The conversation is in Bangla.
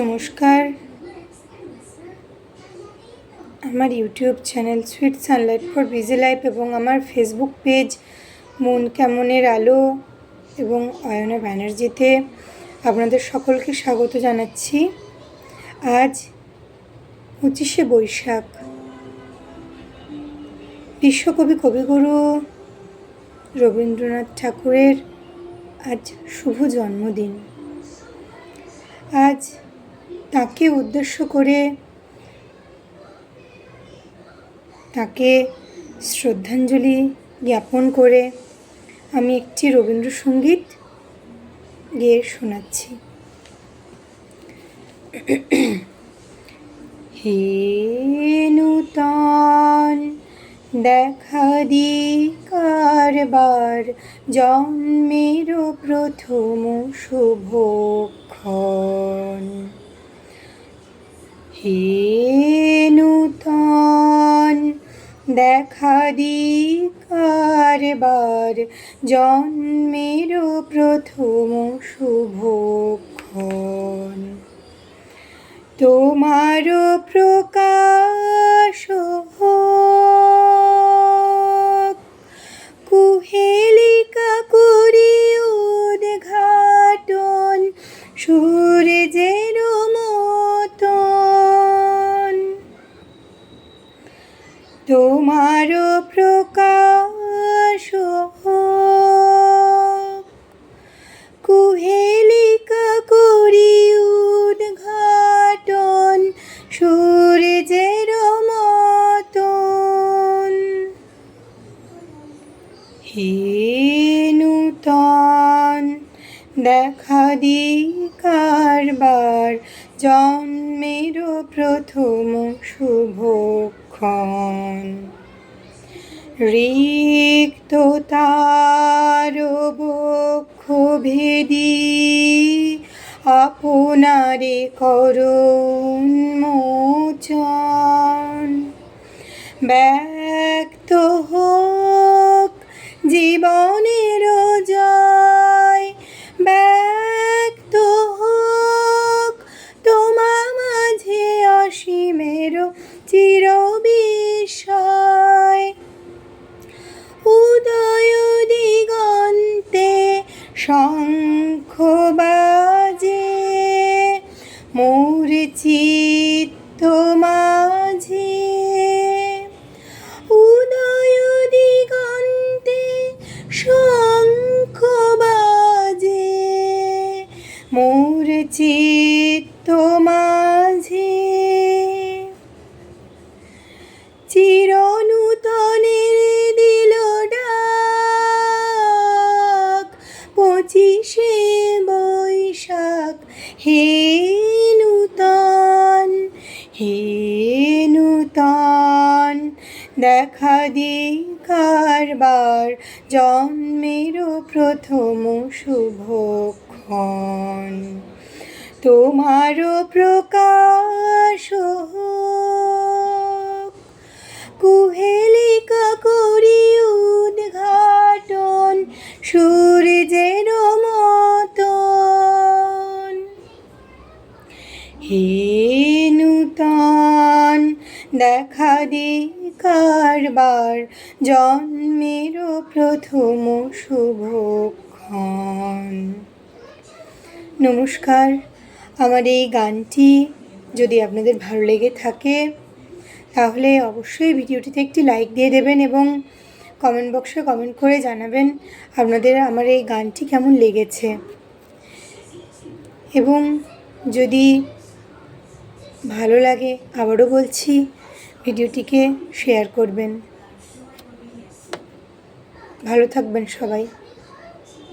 নমস্কার। আমার YouTube channel sweet sunlight for busy life এবং আমার ফেসবুক পেজ মন কেমনের আলো এবং অয়না ব্যানার্জিতে আপনাদের সকলকে স্বাগত জানাচ্ছি। আজ পঁচিশে বৈশাখ। বিশ্বকবি কবিগুরু রবীন্দ্রনাথ ঠাকুরের আজ শুভ জন্মদিন। আজ তাকে উদ্দেশ্য করে তাকে শ্রদ্ধাঞ্জলি জ্ঞাপন করে আমি একটি রবীন্দ্রসঙ্গীত গিয়ে শোনাচ্ছি। হে নূতন দেখা দি কারবার জন্মের প্রথম শুভক্ষণ। হে নূতন দেখা দি কারবার জন্মের প্রথম শুভক্ষণ। তোমারও প্রকাশ তোমার প্রকাশ কুহেলিকা করি উদ্ঘাটন, সূর্যের মতন। হে নূতন, দেখা দি কারবার জন্মের প্রথম শুভক্ষণ রিক্ত তার বক্ষ ভেদি আপনারে করুণ মোচন। ব্যক্ত হোক জীবনের শঙ্খ বাজে মোর চিত্ত মাঝে উদয় দিগন্তে শঙ্খ বাজে মোর হে নূতন হে নূতন দেখা দি কারবার জন্মের প্রথম শুভক্ষণ তোমার প্রকাশ হোক হে নূতন, দেখা দি কারবার, জন্মের প্রথম শুভক্ষণ। নমস্কার, আমার এই গানটি যদি আপনাদের ভালো লেগে থাকে, তাহলে অবশ্যই ভিডিওটিতে একটি লাইক দিয়ে দেবেন এবং কমেন্ট বক্সে কমেন্ট করে জানাবেন আপনাদের আমার এই গানটি কেমন লেগেছে। এবং যদি ভালো লাগে আবারও বলছি ভিডিওটিকে শেয়ার করবেন। ভালো থাকবেন সবাই।